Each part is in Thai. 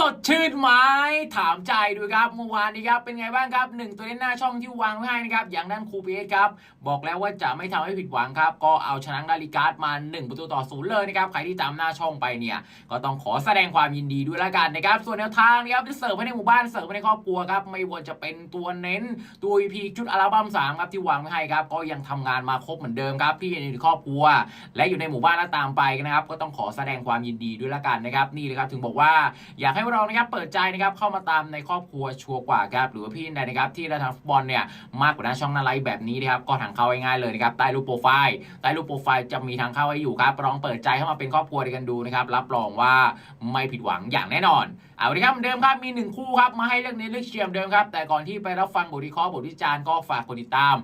สดชื่นไหมถามใจดูครับเมื่อวานนี้ครับเป็นไงบ้างครับหนึ่งตัวเล่นหน้าช่องที่วางไว้ให้นะครับอย่างด้านครูเปียสครับบอกแล้วว่าจะไม่ทำให้ผิดหวังครับก็เอาชนะนาฬิการ์ดมา 1 ประตูต่อศูนย์เลยนะครับใครที่ตามหน้าช่องไปเนี่ยก็ต้องขอแสดงความยินดีด้วยละกันนะครับส่วนแนวทางนะครับที่เสิร์ฟให้ในหมู่บ้านเสิร์ฟให้ในครอบครัวครับไม่ว่าจะเป็นตัวเน้นตัว EP ชุดอัลบั้ม3ครับที่วางไว้ให้ครับก็ยังทำงานมาครบเหมือนเดิมครับที่อยู่ในครอบครัว และอยู่ในหมู่บ้านแล้วตามไปนะครับก็ต้องขอแสดงความยินดีด้วยละกันนะครับนี่เลยครับถึงบอกว่าอยากให้เรานะครับเปิดใจนะครับเข้ามาตามในครอบครัวชัวร์กว่าครับหรือว่าพี่ใดนะครับที่ได้ทางฟุตบอลเนี่ยมากกว่าหน้าช่องหน้าไลฟ์แบบนี้นะครับก็ทางเข้าง่ายๆเลยนะครับใต้รูปโปรไฟล์ใต้รูปโปรไฟล์จะมีทางเข้าให้อยู่ครับลองเปิดใจเข้ามาเป็นครอบครัวด้วยกันดูนะครับรับรองว่าไม่ผิดหวังอย่างแน่นอนเอาละครับเดิมครับมีหนึ่งคู่ครับมาให้เลือกเน้นเลือกเชียร์เหมือนเดิมครับแต่ก่อนที่ไปรับฟังบทวิเคราะห์บทวิจารณ์ก็ฝากกดติดตาม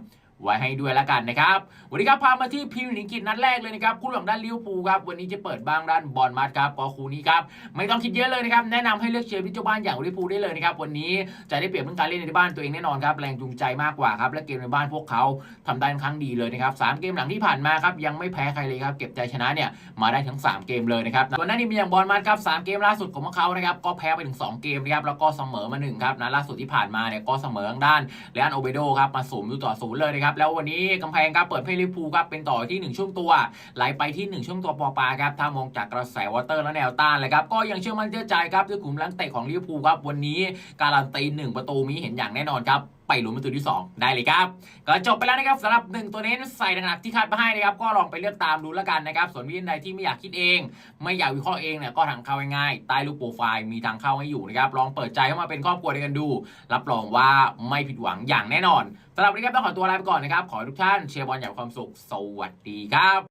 ไว้ให้ด้วยละกันนะครับวันนี้ครับพามาที่พรีเมียร์ลีกอังกฤษนัดแรกเลยนะครับคู่หลังด้านลิเวอร์พูลครับวันนี้จะเปิดบ้างด้านบอลมัดครับก็คู่นี้ครับไม่ต้องคิดเยอะเลยนะครับแนะนำให้เลือกเชียร์ที่เจ้าบ้านอย่างลิเวอร์พูลได้เลยนะครับวันนี้จะได้เปรียบเรื่องการเล่นในบ้านตัวเองแน่นอนครับแรงจูงใจมากกว่าครับและเกมในบ้านพวกเขาทำได้ค่อนข้งดีเลยนะครับสามเกมหลังที่ผ่านมาครับยังไม่แพ้ใครเลยครับเก็บใจชนะเนี่ยมาได้ทั้ง 3 เกมเลยนะครับส่วนหน้านี้เป็นอย่างบอลมัดครับสามเกมล่าสุดของพวกเขานะครับก็แพ้ไปถึง 2 เกมนะครับแล้วก็เสมอมา1ครับนะล่าสุดที่ผ่านมาเนี่ยก็เสมอทางด้านเลอันโอเบโดครับมาศูนย์ต่อศูนย์เลยนะครับครับแล้ววันนี้กำแพงครับเปิดให้ลิพูครับเป็นต่อที่ 1 ช่วงตัวไหลไปที่ 1 ช่วงตัวปอปาครับถ้ามองจากกระแสวอเตอร์และแนวต้านเลยครับก็ยังเชื่อมั่นเชื่อใจครับด้วยกลุ่มลังเตะของลิเวอร์พูลครับวันนี้การันตีหนึ่งประตูมีเห็นอย่างแน่นอนครับ ไปลุ้นประตูที่ 2 ได้เลยครับ ก็จบไปแล้วนะครับสำหรับ 1 ตัวเน้ใส่หนักที่คาดมาให้นะครับ ก็ลองไปเลือกตามดูแล้วกันนะครับ ส่วนวิธีใดที่ไม่อยากคิดเอง ไม่อยากวิเคราะห์เองเนี่ยก็ทางเข้าง่ายๆใต้รูปโปรไฟล์มีทางเข้าให้อยู่นะครับ ลองเปิดใจเข้ามาเป็นครอบครัวด้วยกันดู รับรองว่าไม่ผิดหวังอย่างแน่นอนสำหรับวันนี้ครับต้องขอตัวลาไปก่อนนะครับ ขอทุกท่านเชียร์บอลอย่างความสุข สวัสดีครับ